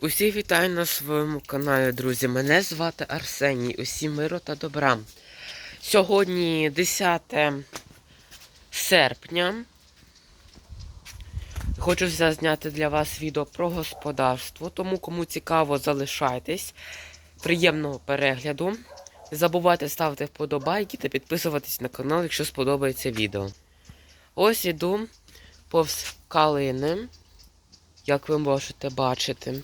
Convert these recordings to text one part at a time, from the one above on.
Усіх вітаю на своєму каналі, друзі. Мене звати Арсеній. Усім миру та добра. Сьогодні 10 серпня. Хочу зняти для вас відео про господарство. Тому, кому цікаво, залишайтесь. Приємного перегляду. Не забувайте ставити вподобайки та підписуватись на канал, якщо сподобається відео. Ось іду повз калини, як ви можете бачити.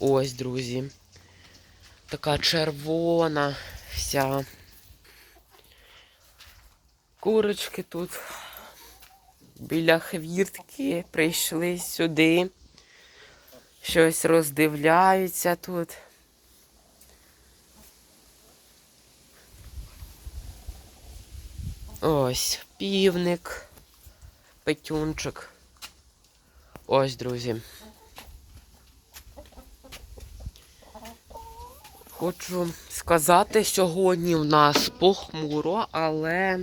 Ось, друзі. Така червона вся. Курочки тут біля хвіртки прийшли сюди. Щось роздивляються тут. Ось півник, петюнчик. Ось, друзі. Хочу сказати, сьогодні в нас похмуро, але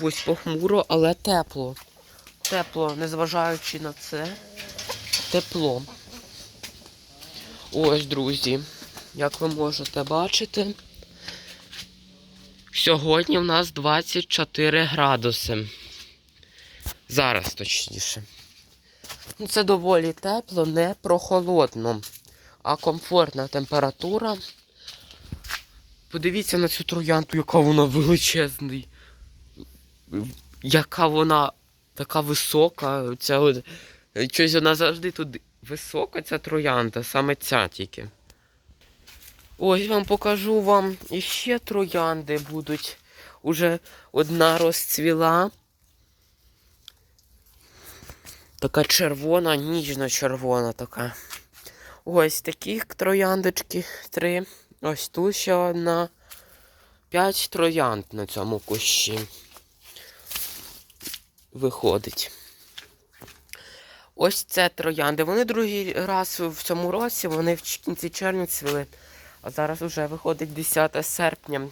ось похмуро, але тепло. Тепло, незважаючи на це, тепло. Ось, друзі, як ви можете бачити, сьогодні в нас 24 градуси. Зараз точніше. Ну, Це доволі тепло, не прохолодно а комфортна температура. Подивіться на цю троянду, яка вона величезна. Яка вона така висока. Ця от, щось вона завжди тут висока, ця троянда, саме ця тільки. Ось вам покажу вам іще троянди будуть. Уже одна розцвіла. Така червона, ніжно-червона така. Ось такі трояндочки три. Ось тут ще одна. П'ять троянд на цьому кущі. Виходить. Ось це троянди. Вони другий раз в цьому році, вони в кінці червня цвіли. А зараз вже виходить 10 серпня.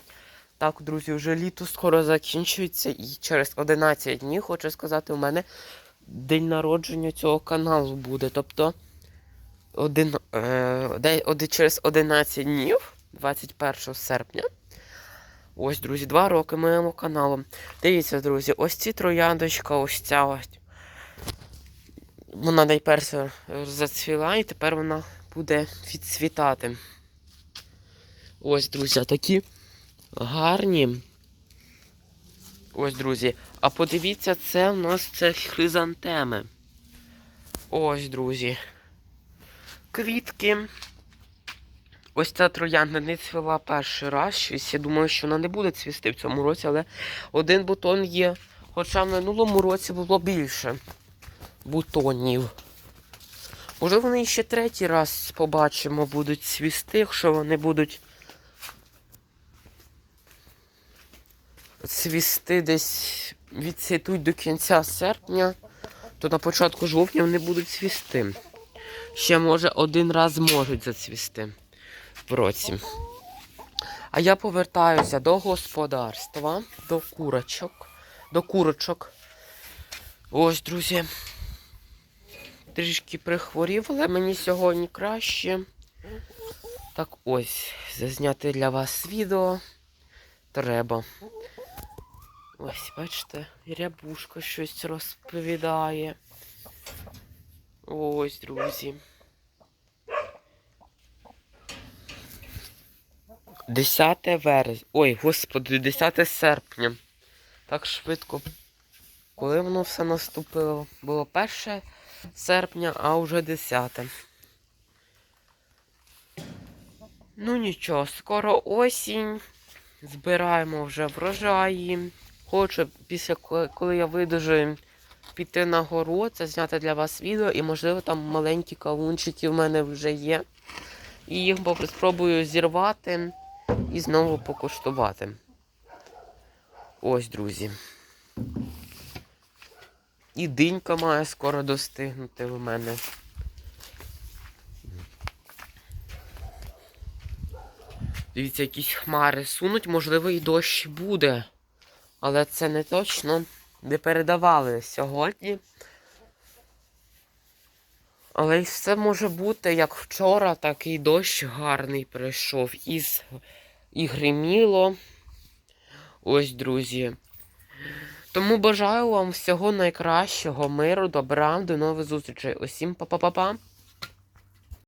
Так, друзі, вже літо скоро закінчується. І через 11 днів, хочу сказати, у мене день народження цього каналу буде. Тобто один, е, де, через 11 днів, 21 серпня. Ось, друзі, два роки моєму каналу. Дивіться, друзі, ось ці трояндочка, ось ця ось. Вона найперше зацвіла і тепер вона буде відцвітати. Ось, друзі, такі гарні. Ось, друзі. А подивіться, це у нас це хризантеми. Ось, друзі квітки. Ось ця троянда не цвіла перший раз. Щось. Я думаю, що вона не буде цвісти в цьому році, але один бутон є. Хоча в минулому році було більше бутонів. Може вони ще третій раз побачимо, будуть цвісти, якщо вони будуть цвісти десь відцвітуть до кінця серпня, то на початку жовтня вони будуть цвісти ще, може, один раз можуть зацвісти в році. А я повертаюся до господарства, до курочок. До курочок. Ось, друзі. Трішки прихворів, але мені сьогодні краще. Так ось, зазняти для вас відео треба. Ось, бачите, рябушка щось розповідає. Ось, друзі. 10 вересня. Ой, господи, 10 серпня. Так швидко. Коли воно все наступило? Було 1 серпня, а вже 10. Ну нічого, скоро осінь. Збираємо вже врожаї. Хочу після коли я видужую піти на город, це зняти для вас відео, і, можливо, там маленькі кавунчики в мене вже є. І їх спробую зірвати і знову покуштувати. Ось, друзі. І динька має скоро достигнути в мене. Дивіться, якісь хмари сунуть, можливо, і дощ буде. Але це не точно не передавали сьогодні. Але все може бути, як вчора, такий дощ гарний прийшов. І, і гриміло. Ось, друзі. Тому бажаю вам всього найкращого, миру, добра, до нових зустрічей. Усім па-па-па-па.